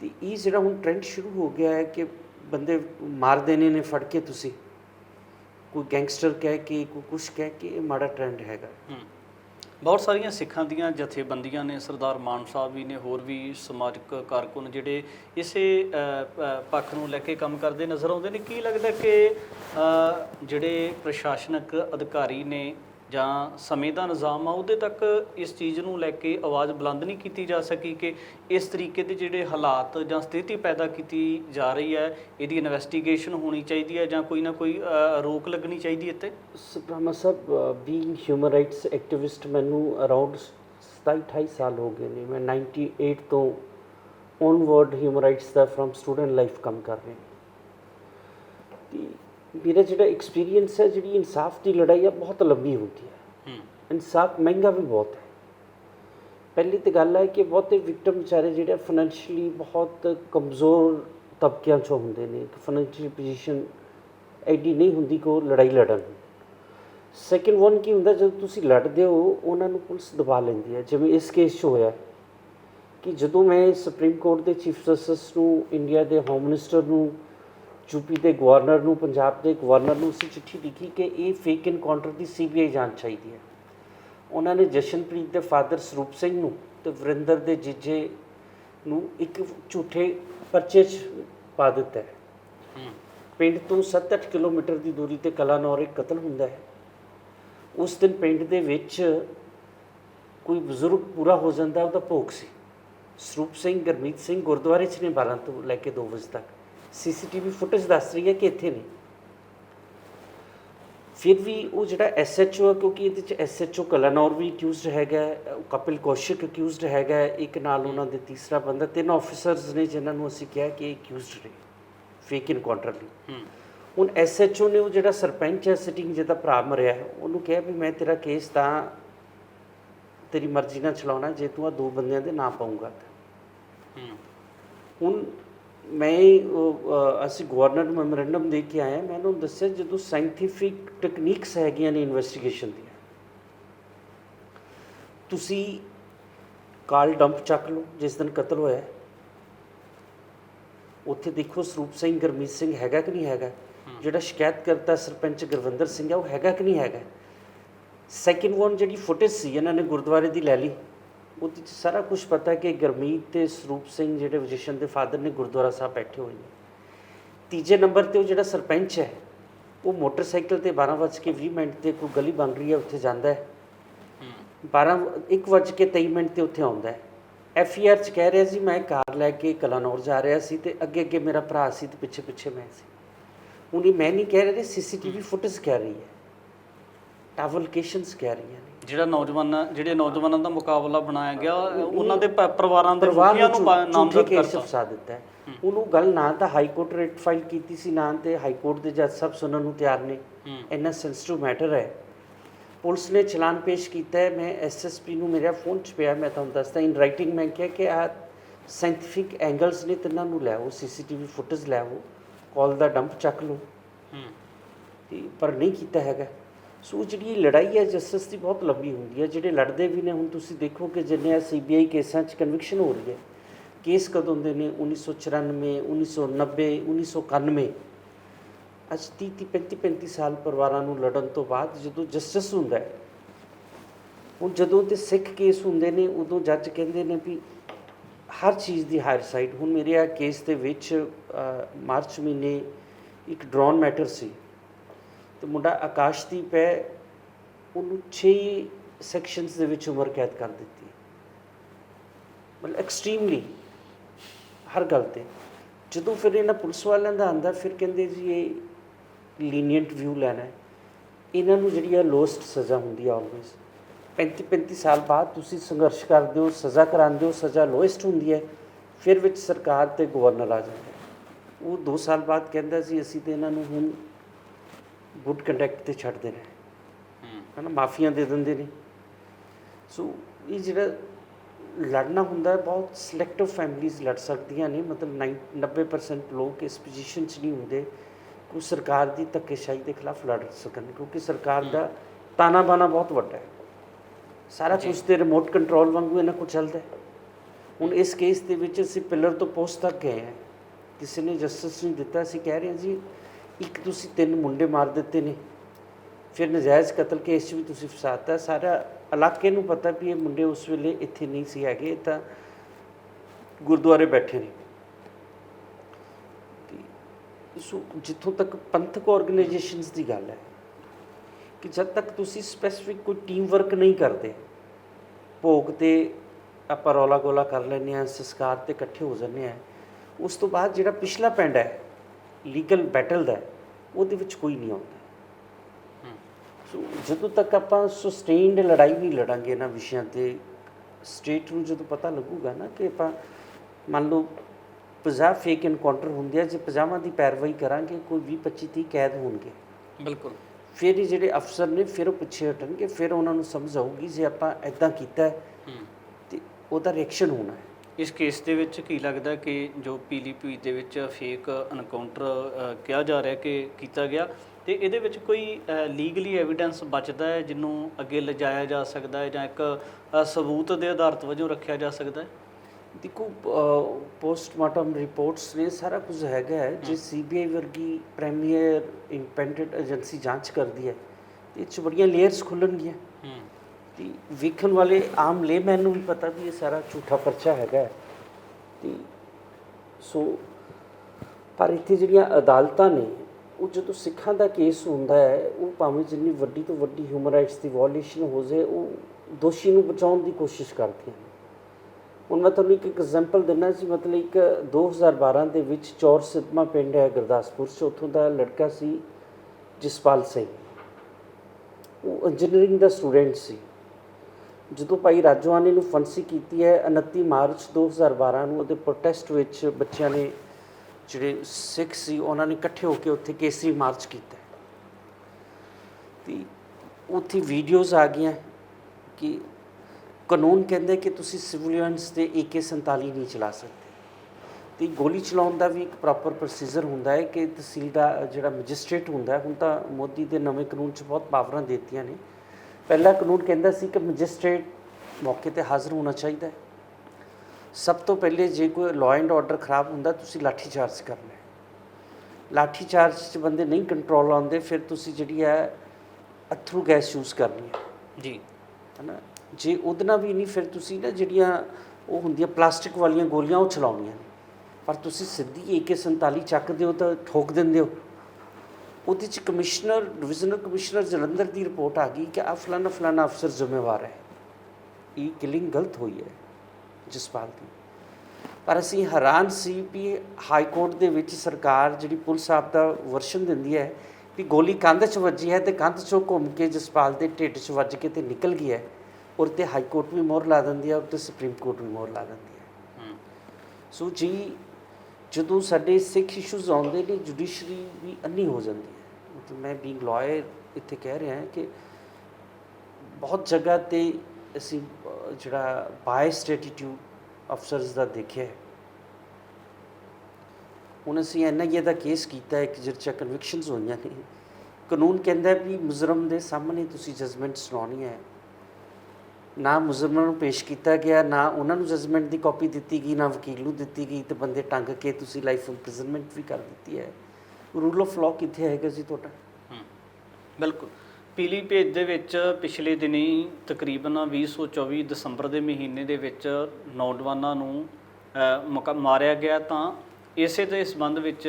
ਤੇ ਇਹ ਜਿਹੜਾ ਹੁਣ ਟ੍ਰੈਂਡ ਸ਼ੁਰੂ ਹੋ ਗਿਆ ਹੈ ਕਿ ਬੰਦੇ ਮਾਰ ਦੇਣੇ ਨੇ ਫੜ ਕੇ ਤੁਸੀਂ, ਕੋਈ ਗੈਂਗਸਟਰ ਕਹਿ ਕੇ, ਕੋਈ ਕੁਛ ਕਹਿ ਕੇ, ਇਹ ਮਾੜਾ ਟ੍ਰੈਂਡ ਹੈਗਾ। ਬਹੁਤ ਸਾਰੀਆਂ ਸਿੱਖਾਂ ਦੀਆਂ ਜਥੇਬੰਦੀਆਂ ਨੇ, ਸਰਦਾਰ ਮਾਨ ਸਾਹਿਬ ਵੀ ਨੇ, ਹੋਰ ਵੀ ਸਮਾਜਿਕ ਕਾਰਕੁਨ ਜਿਹੜੇ ਇਸੇ ਪੱਖ ਨੂੰ ਲੈ ਕੇ ਕੰਮ ਕਰਦੇ ਨਜ਼ਰ ਆਉਂਦੇ ਨੇ। ਕੀ ਲੱਗਦਾ ਕਿ ਜਿਹੜੇ ਪ੍ਰਸ਼ਾਸਨਿਕ ਅਧਿਕਾਰੀ ਨੇ ਜਾਂ ਸਮੇਂ ਦਾ ਨਿਜ਼ਾਮ ਆ, ਉਹਦੇ ਤੱਕ ਇਸ ਚੀਜ਼ ਨੂੰ ਲੈ ਕੇ ਆਵਾਜ਼ ਬੁਲੰਦ ਨਹੀਂ ਕੀਤੀ ਜਾ ਸਕੀ ਕਿ ਇਸ ਤਰੀਕੇ ਦੇ ਜਿਹੜੇ ਹਾਲਾਤ ਜਾਂ ਸਥਿਤੀ ਪੈਦਾ ਕੀਤੀ ਜਾ ਰਹੀ ਹੈ, ਇਹਦੀ ਇਨਵੈਸਟੀਗੇਸ਼ਨ ਹੋਣੀ ਚਾਹੀਦੀ ਹੈ ਜਾਂ ਕੋਈ ਨਾ ਕੋਈ ਰੋਕ ਲੱਗਣੀ ਚਾਹੀਦੀ ਹੈ ਇੱਥੇ? ਸੁਪਰਾਮਾ ਸਾਹਿਬ ਬੀਇੰਗ ਹਿਊਮਨ ਰਾਈਟਸ ਐਕਟਿਵਿਸਟ ਮੈਨੂੰ ਅਰਾਊਂਡ 27 28 ਸਾਲ ਹੋ ਗਏ ਨੇ। ਮੈਂ 98 ਤੋਂ ਔਨਵਰਡ ਹਿਊਮਨ ਰਾਈਟਸ ਦਾ ਫਰਮ ਸਟੂਡੈਂਟ ਲਾਈਫ ਕੰਮ ਕਰ ਰਿਹਾ। ਤੇ ਮੇਰਾ ਜਿਹੜਾ ਐਕਸਪੀਰੀਅੰਸ ਹੈ ਜਿਹੜੀ ਇਨਸਾਫ ਦੀ ਲੜਾਈ ਹੈ ਬਹੁਤ ਲੰਬੀ ਹੁੰਦੀ ਹੈ ਇਨਸਾਫ ਮਹਿੰਗਾ ਵੀ ਬਹੁਤ ਹੈ ਪਹਿਲੀ ਤੇ ਗੱਲ ਹੈ ਕਿ ਬਹੁਤੇ ਵਿਕਟਮ ਵਿਚਾਰੇ ਜਿਹੜੇ ਫਾਈਨੈਂਸ਼ੀਅਲੀ ਬਹੁਤ ਕਮਜ਼ੋਰ ਤਬਕਿਆਂ ਚੋਂ ਹੁੰਦੇ ਨੇ ਕਿ ਫਾਈਨੈਂਸ਼ੀਅਲ ਪੋਜੀਸ਼ਨ ਐਡੀ ਨਹੀਂ ਹੁੰਦੀ ਕਿ ਲੜਾਈ ਲੜਨ ਸੈਕਿੰਡ ਵਨ ਕੀ ਹੁੰਦਾ ਜਦੋਂ ਤੁਸੀਂ ਲੜਦੇ ਹੋ ਉਹਨਾਂ ਨੂੰ ਪੁਲਿਸ ਦਬਾ ਲੈਂਦੀ ਹੈ ਜਿਵੇਂ ਇਸ ਕੇਸ 'ਚ ਹੋਇਆ ਕਿ ਜਦੋਂ ਮੈਂ ਸੁਪਰੀਮ ਕੋਰਟ ਦੇ ਚੀਫ ਜਸਟਿਸ ਨੂੰ ਇੰਡੀਆ ਦੇ ਹੋਮ ਮਿਨਿਸਟਰ ਨੂੰ ਯੂਪੀ ਦੇ ਗਵਰਨਰ ਨੂੰ ਪੰਜਾਬ ਦੇ ਗਵਰਨਰ ਨੂੰ ਅਸੀਂ ਚਿੱਠੀ ਲਿਖੀ ਕਿ ਇਹ ਫੇਕ ਇਨਕਾਊਂਟਰ ਦੀ ਸੀਬੀਆਈ ਜਾਂਚ ਚਾਹੀਦੀ ਹੈ। ਉਹਨਾਂ ਨੇ ਜਸ਼ਨਪ੍ਰੀਤ ਦੇ ਫਾਦਰ ਸਰੂਪ ਸਿੰਘ ਨੂੰ ਤੇ ਵਰਿੰਦਰ ਦੇ ਜੀਜੇ ਨੂੰ ਇੱਕ ਝੂਠੇ ਪਰਚੇ 'ਚ ਪਾ ਦਿੱਤਾ ਹੈ। ਹੂੰ। ਪਿੰਡ ਤੋਂ 7-8 ਕਿਲੋਮੀਟਰ ਦੀ ਦੂਰੀ ਤੇ ਕਲਾਨੌਰ ਇੱਕ ਕਤਲ ਹੁੰਦਾ ਹੈ। ਉਸ ਦਿਨ ਪਿੰਡ ਦੇ ਵਿੱਚ ਕੋਈ ਬਜ਼ੁਰਗ ਪੂਰਾ ਹੋ ਜਾਂਦਾ ਉਹਦਾ ਭੋਗ ਸੀ। ਸਰੂਪ ਸਿੰਘ ਗਰਮੀਤ ਸਿੰਘ ਗੁਰਦੁਆਰੇ 'ਚ ਨੇ 12 ਤੋਂ ਲੈ ਕੇ 2 ਵਜੇ ਤੱਕ। ਸੀਸੀਟੀਵੀ ਫੁਟੇਜ ਦੱਸ ਰਹੀ ਹੈ ਕਿ ਇੱਥੇ ਨੇ ਫਿਰ ਵੀ ਉਹ ਜਿਹੜਾ ਐਸਐਚਓ ਕਿਉਂਕਿ ਇਹਦੇ ਚ ਐਸਐਚਓ ਕਲਾਨੌਰ ਵੀ ਅਕਿਊਜ਼ਡ ਹੈਗਾ ਕਪਿਲ ਕੌਸ਼ਿਕ ਅਕਿਊਜ਼ਡ ਹੈਗਾ ਇੱਕ ਨਾਲ ਉਹਨਾਂ ਦੇ ਤੀਸਰਾ ਬੰਦਾ ਤਿੰਨ ਆਫੀਸਰਸ ਨੇ ਜਿਨ੍ਹਾਂ ਨੂੰ ਅਸੀਂ ਕਿਹਾ ਕਿ ਅਕਿਊਜ਼ਡ ਨੇ ਫੇਕ ਇਨਕਾਊਂਟਰ ਲਈ। ਹੂੰ। ਹੁਣ ਐਸਐਚਓ ਨੇ ਉਹ ਜਿਹੜਾ ਸਰਪੰਚ ਹੈ ਸਿਟਿੰਗ ਜਿਹਦਾ ਭਰਾ ਮਰਿਆ ਉਹਨੂੰ ਕਿਹਾ ਵੀ ਮੈਂ ਤੇਰਾ ਕੇਸ ਤਾਂ ਤੇਰੀ ਮਰਜ਼ੀ ਨਾਲ ਚਲਾਉਣਾ ਜੇ ਤੂੰ ਆ ਦੋ ਬੰਦਿਆਂ ਦੇ ਨਾਂ ਪਾਉਂਗਾ ਹੂੰ। ਹੁਣ ਮੈਂ ਉਹ, ਅਸੀਂ ਗਵਰਨਰ ਨੂੰ ਮੈਮੋਰੈਂਡਮ ਦੇ ਕੇ ਆਏ। ਮੈਂ ਉਹਨੂੰ ਦੱਸਿਆ ਜਦੋਂ ਸਾਇੰਟੀਫਿਕ ਟੈਕਨੀਕਸ ਹੈਗੀਆਂ ਨੇ ਇਨਵੈਸਟੀਗੇਸ਼ਨ ਦੀਆਂ। ਤੁਸੀਂ ਕਾਲ ਡੰਪ ਚੱਕ ਲਓ ਜਿਸ ਦਿਨ ਕਤਲ ਹੋਇਆ। ਉੱਥੇ ਦੇਖੋ ਸਰੂਪ ਸਿੰਘ ਗਰਮੀਤ ਸਿੰਘ ਹੈਗਾ ਕਿ ਨਹੀਂ ਹੈਗਾ? ਜਿਹੜਾ ਸ਼ਿਕਾਇਤ ਕਰਤਾ ਸਰਪੰਚ ਗੁਰਵਿੰਦਰ ਸਿੰਘ ਹੈ ਉਹ ਹੈਗਾ ਕਿ ਨਹੀਂ ਹੈਗਾ? ਸੈਕਿੰਡ ਵਨ ਜਿਹੜੀ ਫੁਟੇਜ ਸੀ ਇਹਨਾਂ ਨੇ ਗੁਰਦੁਆਰੇ ਦੀ ਲੈ ਲਈ। ਉਹਦੇ 'ਚ ਸਾਰਾ ਕੁਝ ਪਤਾ ਕਿ ਗੁਰਮੀਤ ਤੇ ਸਰੂਪ ਸਿੰਘ ਜਿਹੜੇ ਵਜੀਸ਼ਨ ਦੇ ਫਾਦਰ ਨੇ ਗੁਰਦੁਆਰਾ ਸਾਹਿਬ ਬੈਠੇ ਹੋਏ ਨੇ। ਤੀਜੇ ਨੰਬਰ ਤੇ ਉਹ ਜਿਹੜਾ ਸਰਪੰਚ ਹੈ ਉਹ ਮੋਟਰਸਾਈਕਲ ਤੇ 12:20 ਮਿੰਟ ਤੇ ਕੋਈ ਗਲੀ ਬਣ ਰਹੀ ਹੈ ਉੱਥੇ ਜਾਂਦਾ ਹੈ। 12 1:23 ਮਿੰਟ ਤੇ ਉੱਥੇ ਆਉਂਦਾ ਹੈ। ਐਫ ਆਰ ਚ ਕਹਿ ਰਿਹਾ ਸੀ ਮੈਂ ਕਾਰ ਲੈ ਕੇ ਕਲਾਨੌਰ ਜਾ ਰਿਹਾ ਸੀ ਤੇ ਅੱਗੇ ਅੱਗੇ ਮੇਰਾ ਭਰਾ ਸੀ ਤੇ ਪਿੱਛੇ ਪਿੱਛੇ ਮੈਂ ਸੀ। ਇਹ ਮੈਂ ਨਹੀਂ ਕਹਿ ਰਿਹਾ ਸੀਸੀਟੀਵੀ ਫੁਟੇਜ ਕਹਿ ਰਹੀ ਹੈ। ਟਾਵਰ ਲੋਕੇਸ਼ਨਸ ਕਹਿ ਰਹੀਆਂ ਨੇ। ਜਿਹੜਾ ਨੌਜਵਾਨਾਂ ਜਿਹੜੇ ਨੌਜਵਾਨਾਂ ਦਾ ਮੁਕਾਬਲਾ ਬਣਾਇਆ ਗਿਆ ਉਹਨਾਂ ਦੇ ਪ- ਪਰਿਵਾਰਾਂ ਦੇ ਮੁਖੀਆਂ ਨੂੰ ਪਾ- ਨਾਮਜ਼ਦ ਕਰਤਾ। ਫਸਾ ਦਿੱਤਾ ਹੈ। ਉਹਨੂੰ ਗੱਲ ਨਾ ਤਾਂ ਹਾਈ ਕੋਰਟ ਰੇਟ ਫਾਈਲ ਕੀਤੀ ਸੀ ਨਾ ਤੇ ਹਾਈ ਕੋਰਟ ਦੇ ਜੱਜ ਸਾਹਿਬ ਸੁਣਨ ਨੂੰ ਤਿਆਰ ਨੇ। ਹੂੰ। ਇੰਨਾ ਸੈਂਸਿਟਿਵ ਮੈਟਰ ਹੈ। ਪੁਲਿਸ ਨੇ ਚਲਾਨ ਪੇਸ਼ ਕੀਤਾ ਹੈ। ਮੈਂ ਐਸਐਸਪੀ ਨੂੰ ਮੇਰਾ ਫੋਨ 'ਚ ਪਿਆ ਮੈਂ ਤੁਹਾਨੂੰ ਦੱਸਦਾ ਇਨ ਰਾਈਟਿੰਗ ਮੈਂ ਕਿਹਾ ਕਿ ਆ ਸਾਇੰਟੀਫਿਕ ਐਂਗਲਸ ਨੇ ਤਿੰਨਾਂ ਨੂੰ ਲੈ ਆਓ ਸੀਸੀਟੀਵੀ ਫੁਟੇਜ ਲੈ ਆਓ ਕਾਲ ਦਾ ਡੰਪ ਚੱਕ ਲਓ। ਹੂੰ। ਤੇ ਪਰ ਨਹੀਂ ਕੀਤਾ ਹੈਗਾ। ਸੋ ਜਿਹੜੀ ਲੜਾਈ ਹੈ ਜਸਟਿਸ ਦੀ ਬਹੁਤ ਲੰਬੀ ਹੁੰਦੀ ਹੈ। ਜਿਹੜੇ ਲੜਦੇ ਵੀ ਨੇ, ਹੁਣ ਤੁਸੀਂ ਦੇਖੋ ਕਿ ਜਿੰਨੇ ਆ ਸੀਬੀਆਈ ਕੇਸਾਂ 'ਚ ਕਨਵਿਕਸ਼ਨ ਹੋ ਰਹੀ ਹੈ। ਕੇਸ ਕਦੋਂ ਦੇ ਨੇ? 1994 1990 1991 ਅੱਜ 30 30 35 35 ਸਾਲ ਪਰਿਵਾਰਾਂ ਨੂੰ ਲੜਨ ਤੋਂ ਬਾਅਦ ਜਦੋਂ ਜਸਟਿਸ ਹੁੰਦਾ ਹੈ, ਹੁਣ ਜਦੋਂ ਤੇ ਸਿੱਖ ਕੇਸ ਹੁੰਦੇ ਨੇ, ਉਦੋਂ ਜੱਜ ਕਹਿੰਦੇ ਨੇ ਵੀ ਹਰ ਚੀਜ਼ ਦੀ ਹਾਇਰ ਸਾਈਡ ਹੁਣ ਮੇਰੇ ਆ ਕੇਸ ਦੇ ਵਿੱਚ ਮਾਰਚ ਮਹੀਨੇ ਇੱਕ ਡਰੋਨ ਮੈਟਰ ਸੀ। ਤੇ ਮੁੰਡਾ ਆਕਾਸ਼ਦੀਪ ਹੈ, ਉਹਨੂੰ 6 ਸੈਕਸ਼ਨਸ ਦੇ ਵਿੱਚ ਉਮਰ ਕੈਦ ਕਰ ਦਿੱਤੀ ਮਤਲਬ ਐਕਸਟ੍ਰੀਮਲੀ ਹਰ ਗੱਲ ਤੇ। ਜਦੋਂ ਫਿਰ ਇਹਨਾਂ ਪੁਲਿਸ ਵਾਲਿਆਂ ਦਾ ਆਂਦਾ ਫਿਰ ਕਹਿੰਦੇ ਜੀ ਇਹ ਲੀਨੀਅੰਟ ਵਿਊ ਲੈਣਾ ਇਹਨਾਂ ਨੂੰ ਜਿਹੜੀ ਆ ਲੋਸਟ ਸਜ਼ਾ ਹੁੰਦੀ ਆ ਆਲਵੇਸ 35 35 ਸਾਲ ਬਾਅਦ ਤੁਸੀਂ ਸੰਘਰਸ਼ ਕਰਦੇ ਹੋ, ਸਜ਼ਾ ਕਰਾਉਂਦੇ ਹੋ, ਸਜ਼ਾ ਲੋਐਸਟ ਹੁੰਦੀ ਹੈ। ਫਿਰ ਵਿੱਚ ਸਰਕਾਰ ਤੇ ਗਵਰਨਰ ਆ ਜਾਂਦਾ ਉਹ 2 ਸਾਲ ਬਾਅਦ ਕਹਿੰਦਾ ਸੀ ਅਸੀਂ ਤੇ ਇਹਨਾਂ ਨੂੰ ਹੁਣ ਗੁੱਡ ਕੰਡਕਟ ਤੇ ਛੱਡ ਦੇਣਾ ਹੈ। ਹੂੰ ਹਨਾ ਮਾਫੀਆਂ ਦੇ ਦਿੰਦੇ ਨੇ। ਸੋ ਇਹ ਜਿਹੜਾ ਲੜਨਾ ਹੁੰਦਾ ਹੈ ਬਹੁਤ ਸਿਲੈਕਟਿਵ ਫੈਮਿਲੀਜ਼ ਲੜ ਸਕਦੀਆਂ ਨੇ। ਮਤਲਬ 90% 90% ਲੋਕ ਇਸ ਪੋਜੀਸ਼ਨ 'ਚ ਨਹੀਂ ਹੁੰਦੇ। ਕਿ ਸਰਕਾਰ ਦੀ ਧੱਕੇਸ਼ਾਹੀ ਦੇ ਖਿਲਾਫ ਲੜ ਸਕਣ ਕਿਉਂਕਿ ਸਰਕਾਰ ਦਾ ਤਾਨਾ ਬਾਨਾ ਬਹੁਤ ਵੱਡਾ ਹੈ। ਸਾਰਾ ਕੁਝ ਤੇ ਰਿਮੋਟ ਕੰਟਰੋਲ ਵਾਂਗੂ ਇਹਨਾਂ ਕੋਲ ਚੱਲਦਾ ਹੈ। ਹੁਣ ਇਸ ਕੇਸ ਦੇ ਵਿੱਚ ਅਸੀਂ ਪਿਲਰ ਤੋਂ ਪੋਸਟ ਤੱਕ ਗਏ ਹਾਂ। ਕਿਸੇ ਨੇ ਜਸਟਿਸ ਨਹੀਂ ਦਿੱਤਾ ਅਸੀਂ ਕਹਿ ਰਹੇ ਹਾਂ ਜੀ ਇੱਕ ਤੁਸੀਂ ਤਿੰਨ ਮੁੰਡੇ ਮਾਰ ਦਿੱਤੇ ਨੇ। ਫਿਰ ਨਜਾਇਜ਼ ਕਤਲ ਕੇਸ 'ਚ ਵੀ ਤੁਸੀਂ ਫਸਾਤਾ। ਸਾਰਾ ਇਲਾਕੇ ਨੂੰ ਪਤਾ ਵੀ ਇਹ ਮੁੰਡੇ ਉਸ ਵੇਲੇ ਇੱਥੇ ਨਹੀਂ ਸੀ ਹੈਗੇ, ਇਹ ਤਾਂ ਗੁਰਦੁਆਰੇ ਬੈਠੇ ਨੇ। ਸੋ ਜਿੱਥੋਂ ਤੱਕ ਪੰਥਕ ਆਰਗੇਨਾਈਜੇਸ਼ਨਸ ਦੀ ਗੱਲ ਹੈ ਕਿ ਜਦ ਤੱਕ ਤੁਸੀਂ ਸਪੈਸੀਫਿਕ ਕੋਈ ਟੀਮ ਵਰਕ ਨਹੀਂ ਕਰਦੇ, ਭੋਗ ਤੇ ਆਪਾਂ ਰੌਲਾ ਗੋਲਾ ਕਰ ਲੈਂਦੇ ਹਾਂ, ਸੰਸਕਾਰ ਤੇ ਇਕੱਠੇ ਹੋ ਜਾਂਦੇ ਹਾਂ, ਉਸ ਤੋਂ ਬਾਅਦ ਜਿਹੜਾ ਪਿਛਲਾ ਪਿੰਡ ਹੈ ਲੀਗਲ ਬੈਟਲ ਦਾ ਉਹਦੇ ਵਿੱਚ ਕੋਈ ਨਹੀਂ ਆਉਂਦਾ। ਸੋ ਜਦੋਂ ਤੱਕ ਆਪਾਂ ਸਸਟੇਨਡ ਲੜਾਈ ਨਹੀਂ ਲੜਾਂਗੇ ਇਹਨਾਂ ਵਿਸ਼ਿਆਂ ਤੇ ਸਟੇਟ ਨੂੰ ਜਦੋਂ ਪਤਾ ਲੱਗੂਗਾ ਨਾ ਕਿ ਆਪਾਂ ਮੰਨ ਲਓ 50 ਫੇਕ ਐਨਕਾਊਂਟਰ ਹੁੰਦੇ ਆ ਜੇ 50 ਦੀ ਪੈਰਵਾਈ ਕਰਾਂਗੇ ਕੋਈ 20 25 30 ਕੈਦ ਹੋਣਗੇ। ਬਿਲਕੁਲ। ਫਿਰ ਇਹ ਜਿਹੜੇ ਅਫਸਰ ਨੇ ਫਿਰ ਉਹ ਪਿੱਛੇ ਹਟਣਗੇ ਫਿਰ ਉਹਨਾਂ ਨੂੰ ਸਮਝ ਆਊਗੀ ਜੇ ਆਪਾਂ ਐਦਾਂ ਕੀਤਾ ਹੈ ਤੇ ਉਹਦਾ ਰਿਐਕਸ਼ਨ ਹੋਣਾ ਹੈ। ਇਸ ਕੇਸ ਦੇ ਵਿੱਚ ਕੀ ਲੱਗਦਾ ਕਿ ਜੋ ਪੀਲੀਪੀ ਦੇ ਵਿੱਚ ਫੇਕ ਐਨਕਾਊਂਟਰ ਕਿਹਾ ਜਾ ਰਿਹਾ ਕਿ ਕੀਤਾ ਗਿਆ ਤੇ ਇਹਦੇ ਵਿੱਚ ਕੋਈ ਲੀਗਲੀ ਐਵੀਡੈਂਸ ਬਚਦਾ ਹੈ ਜਿਹਨੂੰ ਅੱਗੇ ਲਿਜਾਇਆ ਜਾ ਸਕਦਾ ਹੈ ਜਾਂ ਇੱਕ ਸਬੂਤ ਦੇ ਆਧਾਰਿਤ ਵਜੋਂ ਰੱਖਿਆ ਜਾ ਸਕਦਾ ਹੈ? ਦੇਖੋ ਪੋਸਟਮਾਰਟਮ ਰਿਪੋਰਟਸ ਨੇ ਸਾਰਾ ਕੁਝ ਹੈਗਾ ਹੈ ਜੇ ਸੀਬੀਆਈ ਵਰਗੀ ਪ੍ਰੀਮੀਅਰ ਇੰਡੀਪੈਂਡੈਂਟ ਏਜੰਸੀ ਜਾਂਚ ਕਰਦੀ ਹੈ ਇਹ 'ਚ ਬੜੀਆਂ ਲੇਅਰਸ ਖੁੱਲਣਗੀਆਂ। ਤੇ ਵੇਖਣ ਵਾਲੇ ਆਮ ਲੇਮੈਨ ਨੂੰ ਵੀ ਪਤਾ ਵੀ ਇਹ ਸਾਰਾ ਝੂਠਾ ਪਰਚਾ ਹੈਗਾ ਹੈ। ਤੇ ਸੋ, ਪਰ ਇੱਥੇ ਜਿਹੜੀਆਂ ਅਦਾਲਤਾਂ ਨੇ, ਉਹ ਜਦੋਂ ਸਿੱਖਾਂ ਦਾ ਕੇਸ ਹੁੰਦਾ ਹੈ, ਉਹ ਭਾਵੇਂ ਜਿੰਨੀ ਵੱਡੀ ਤੋਂ ਵੱਡੀ ਹਿਊਮਨ ਰਾਈਟਸ ਦੀ ਵਾਇਓਲੇਸ਼ਨ ਹੋ ਜਾਏ, ਉਹ ਦੋਸ਼ੀ ਨੂੰ ਬਚਾਉਣ ਦੀ ਕੋਸ਼ਿਸ਼ ਕਰਦੀਆਂ ਨੇ। ਹੁਣ ਮੈਂ ਤੁਹਾਨੂੰ ਇੱਕ ਐਗਜ਼ਾਮਪਲ ਦਿੰਦਾ ਸੀ, ਮਤਲਬ ਇੱਕ 2012 ਦੇ ਵਿੱਚ ਚੌਰ ਸਿਦਮਾ ਪਿੰਡ ਹੈ ਗੁਰਦਾਸਪੁਰ 'ਚ, ਉੱਥੋਂ ਦਾ ਲੜਕਾ ਸੀ ਜਸਪਾਲ ਸਿੰਘ। ਉਹ ਇੰਜੀਨੀਅਰਿੰਗ ਦਾ ਸਟੂਡੈਂਟ ਸੀ। ਜਦੋਂ ਭਾਈ ਰਾਜਵਾਨੀ ਨੂੰ ਫਾਂਸੀ ਕੀਤੀ ਹੈ 29 ਮਾਰਚ 2012 ਨੂੰ ਉਹਦੇ ਪ੍ਰੋਟੈਸਟ ਵਿੱਚ ਬੱਚਿਆਂ ਨੇ ਜਿਹੜੇ ਸਿੱਖ ਸੀ, ਉਹਨਾਂ ਨੇ ਇਕੱਠੇ ਹੋ ਕੇ ਉੱਥੇ ਕੇਸਰੀ ਮਾਰਚ ਕੀਤਾ ਤੇ ਉੱਥੇ ਵੀਡੀਓਜ਼ ਆ ਗਈਆਂ ਕਿ ਕਾਨੂੰਨ ਕਹਿੰਦੇ ਕਿ ਤੁਸੀਂ ਸਿਵਿਲੀਅਨਸ ਦੇ AK47 ਨਹੀਂ ਚਲਾ ਸਕਦੇ। ਤੇ ਗੋਲੀ ਚਲਾਉਣ ਦਾ ਵੀ ਇੱਕ ਪ੍ਰੋਪਰ ਪ੍ਰੋਸੀਜਰ ਹੁੰਦਾ ਹੈ ਕਿ ਤਹਿਸੀਲ ਦਾ ਜਿਹੜਾ ਮੈਜਿਸਟ੍ਰੇਟ ਹੁੰਦਾ ਹੁਣ ਤਾਂ ਮੋਦੀ ਦੇ ਨਵੇਂ ਕਾਨੂੰਨ 'ਚ ਬਹੁਤ ਪਾਵਰਾਂ ਦਿੱਤੀਆਂ ਨੇ। ਪਹਿਲਾ ਕਾਨੂੰਨ ਕਹਿੰਦਾ ਸੀ ਕਿ ਮੈਜਿਸਟ੍ਰੇਟ ਮੌਕੇ ਤੇ ਹਾਜ਼ਰ ਹੋਣਾ ਚਾਹੀਦਾ ਹੈ। ਸਭ ਤੋਂ ਪਹਿਲੇ ਜੇ ਕੋਈ ਲਾਅ ਐਂਡ ਆਰਡਰ ਖਰਾਬ ਹੁੰਦਾ ਤੁਸੀਂ ਲਾਠੀ ਚਾਰਜ ਕਰਨਾ ਹੈ। ਲਾਠੀ ਚਾਰਜ 'ਚ ਬੰਦੇ ਨਹੀਂ ਕੰਟਰੋਲ ਆਉਂਦੇ ਫਿਰ ਤੁਸੀਂ ਜਿਹੜੀ ਹੈ ਅਥਰੂ ਗੈਸ ਯੂਜ਼ ਕਰਨੀ ਹੈ। ਜੀ। ਹਨਾ? ਜੇ ਉਹਦੇ ਨਾਲ ਵੀ ਨਹੀਂ ਫਿਰ ਤੁਸੀਂ ਨਾ ਜਿਹੜੀਆਂ ਉਹ ਹੁੰਦੀਆਂ ਪਲਾਸਟਿਕ ਵਾਲੀਆਂ ਗੋਲੀਆਂ ਉਹ ਚਲਾਉਣੀਆਂ ਪਰ ਤੁਸੀਂ ਸਿੱਧੀ AK47 ਚੱਕਦੇ ਹੋ ਤਾਂ ਠੋਕ ਦਿੰਦੇ ਹੋ। ਉਹਦੇ ਚ ਕਮਿਸ਼ਨਰ ਡਿਵੀਜ਼ਨਲ ਕਮਿਸ਼ਨਰ ਜਲੰਧਰ ਦੀ ਰਿਪੋਰਟ ਆ ਗਈ ਕਿ ਆ ਫਲਾਣਾ ਫਲਾਣਾ ਅਫਸਰ ਜ਼ਿੰਮੇਵਾਰ ਹੈ। ਇਹ ਕਿਲਿੰਗ ਗਲਤ ਹੋਈ ਹੈ ਜਸਪਾਲ ਦੀ। ਪਰ ਅਸੀਂ ਹੈਰਾਨ ਸੀ ਵੀ ਹਾਈ ਕੋਰਟ ਦੇ ਵਿੱਚ ਸਰਕਾਰ ਜਿਹੜੀ ਪੁਲਿਸ ਆਪ ਦਾ ਵਰਸ਼ਨ ਦਿੰਦੀ ਹੈ ਵੀ ਗੋਲੀ ਕੰਧ 'ਚ ਵੱਜੀ ਹੈ ਤੇ ਕੰਧ 'ਚੋਂ ਘੁੰਮ ਕੇ ਜਸਪਾਲ ਦੇ ਢਿੱਡ 'ਚ ਵੱਜ ਕੇ ਤੇ ਨਿਕਲ ਗਈ ਹੈ। ਔਰ ਤੇ ਹਾਈ ਕੋਰਟ ਵੀ ਮੋਹਰ ਲਾ ਦਿੰਦੀ ਹੈ ਔਰ ਤੇ ਸੁਪਰੀਮ ਕੋਰਟ ਵੀ ਮੋਹਰ ਲਾ ਦਿੰਦੀ ਹੈ। ਹੂੰ। ਸੋ ਜੀ ਜਦੋਂ ਸਾਡੇ ਸਿੱਖ ਇਸ਼ੂਜ਼ ਆਉਂਦੇ ਨੇ ਜੁਡੀਸ਼ਰੀ ਵੀ ਅੰਨੀ ਹੋ ਜਾਂਦੀ ਹੈ। ਮਤਲਬ ਮੈਂ ਬੀਇੰਗ ਲਾਇਰ ਇੱਥੇ ਕਹਿ ਰਿਹਾ ਕਿ ਬਹੁਤ ਜਗ੍ਹਾ ਤੇ ਅਸੀਂ ਜਿਹੜਾ ਬਾਇਸਡ ਐਟੀਟਿਊਡ ਅਫਸਰਸ ਦਾ ਦੇਖਿਆ ਹੁਣ ਅਸੀਂ ਐਨਆਈਏ ਦਾ ਕੇਸ ਕੀਤਾ ਇੱਕ ਕਿ ਜਿਹਦੇ 'ਚ ਕਨਵਿਕਸ਼ਨਸ ਹੋਈਆਂ ਨੇ ਕਾਨੂੰਨ ਕਹਿੰਦਾ ਵੀ ਮੁਜਰਮ ਦੇ ਸਾਹਮਣੇ ਤੁਸੀਂ ਜਜਮੈਂਟ ਸੁਣਾਉਣੀ ਹੈ ਨਾ ਮੁਜ਼ਰਮਾਂ ਨੂੰ ਪੇਸ਼ ਕੀਤਾ ਗਿਆ ਨਾ ਉਹਨਾਂ ਨੂੰ ਜਜਮੈਂਟ ਦੀ ਕਾਪੀ ਦਿੱਤੀ ਗਈ ਨਾ ਵਕੀਲ ਨੂੰ ਦਿੱਤੀ ਗਈ ਤੇ ਬੰਦੇ ਟੰਗ ਕੇ ਤੁਸੀਂ ਲਾਈਫ ਇੰਪ੍ਰਿਜ਼ਨਮੈਂਟ ਵੀ ਕਰ ਦਿੱਤੀ ਹੈ ਰੂਲ ਆਫ ਲਾਅ ਕਿੱਥੇ ਹੈਗਾ ਜੀ ਤੁਹਾਡਾ ਹਮ, ਬਿਲਕੁਲ ਪੀਲੀਭੀਤ ਦੇ ਵਿੱਚ ਪਿਛਲੇ ਦਿਨੀ ਤਕਰੀਬਨ 2024 ਦਸੰਬਰ ਦੇ ਮਹੀਨੇ ਦੇ ਵਿੱਚ ਨੌਜਵਾਨਾਂ ਨੂੰ ਅ, ਮੁਕਾ- ਮਾਰਿਆ ਗਿਆ ਤਾਂ ਇਸੇ ਦੇ ਸੰਬੰਧ ਵਿੱਚ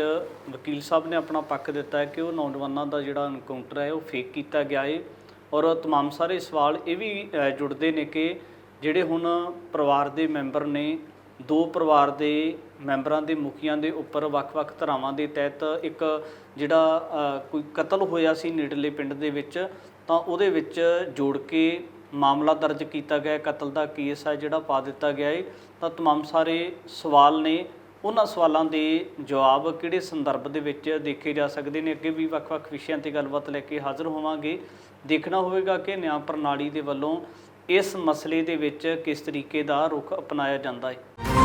ਵਕੀਲ ਸਾਹਿਬ ਨੇ ਆਪਣਾ ਪੱਖ ਦਿੱਤਾ ਹੈ ਕਿ ਉਹ ਨੌਜਵਾਨਾਂ ਦਾ ਜਿਹੜਾ ਐਨਕਾਊਂਟਰ ਹੈ ਉਹ ਫੇਕ ਕੀਤਾ ਗਿਆ ਹੈ ਔਰ तमाम ਸਾਰੇ ਸਵਾਲ ਇਹ ਵੀ ਅ, ਜੁੜਦੇ ਨੇ ਕਿ ਜਿਹੜੇ ਹੁਣ ਪਰਿਵਾਰ ਦੇ ਮੈਂਬਰ ਨੇ ਦੋ ਪਰਿਵਾਰ ਦੇ ਮੈਂਬਰਾਂ ਦੇ ਮੁਖੀਆਂ ਦੇ ਉੱਪਰ ਵੱਖ-ਵੱਖ ਧਰਾਵਾਂ ਦੇ ਤਹਿਤ ਇੱਕ ਜਿਹੜਾ ਅ, ਕੋਈ ਕਤਲ ਹੋਇਆ ਸੀ ਨੇੜਲੇ ਪਿੰਡ ਦੇ ਵਿੱਚ ਤਾਂ ਉਹਦੇ ਵਿੱਚ ਜੋੜ ਕੇ ਮਾਮਲਾ ਦਰਜ ਕੀਤਾ ਗਿਆ ਹੈ, ਕਤਲ ਦਾ ਕੇਸ ਹੈ ਜਿਹੜਾ ਪਾ ਦਿੱਤਾ ਗਿਆ ਹੈ ਤਾਂ तमाम ਸਾਰੇ ਸਵਾਲ ਨੇ ਉਹਨਾਂ ਸਵਾਲਾਂ ਦੇ ਜਵਾਬ ਕਿਹੜੇ ਸੰਦਰਭ ਦੇ ਵਿੱਚ ਦੇਖੇ ਜਾ ਸਕਦੇ ਨੇ ਅੱਗੇ ਵੀ ਵੱਖ-ਵੱਖ ਵਿਸ਼ਿਆਂ ਤੇ ਗੱਲਬਾਤ ਲੈ ਕੇ ਹਾਜ਼ਰ ਹੋਵਾਂਗੇ ਦੇਖਣਾ ਹੋਵੇਗਾ ਕਿ ਨਿਆਂ ਪ੍ਰਣਾਲੀ ਦੇ ਵੱਲੋਂ ਇਸ ਮਸਲੇ ਦੇ ਵਿੱਚ ਕਿਸ ਤਰੀਕੇ ਦਾ ਰੁਖ ਅਪਣਾਇਆ ਜਾਂਦਾ ਹੈ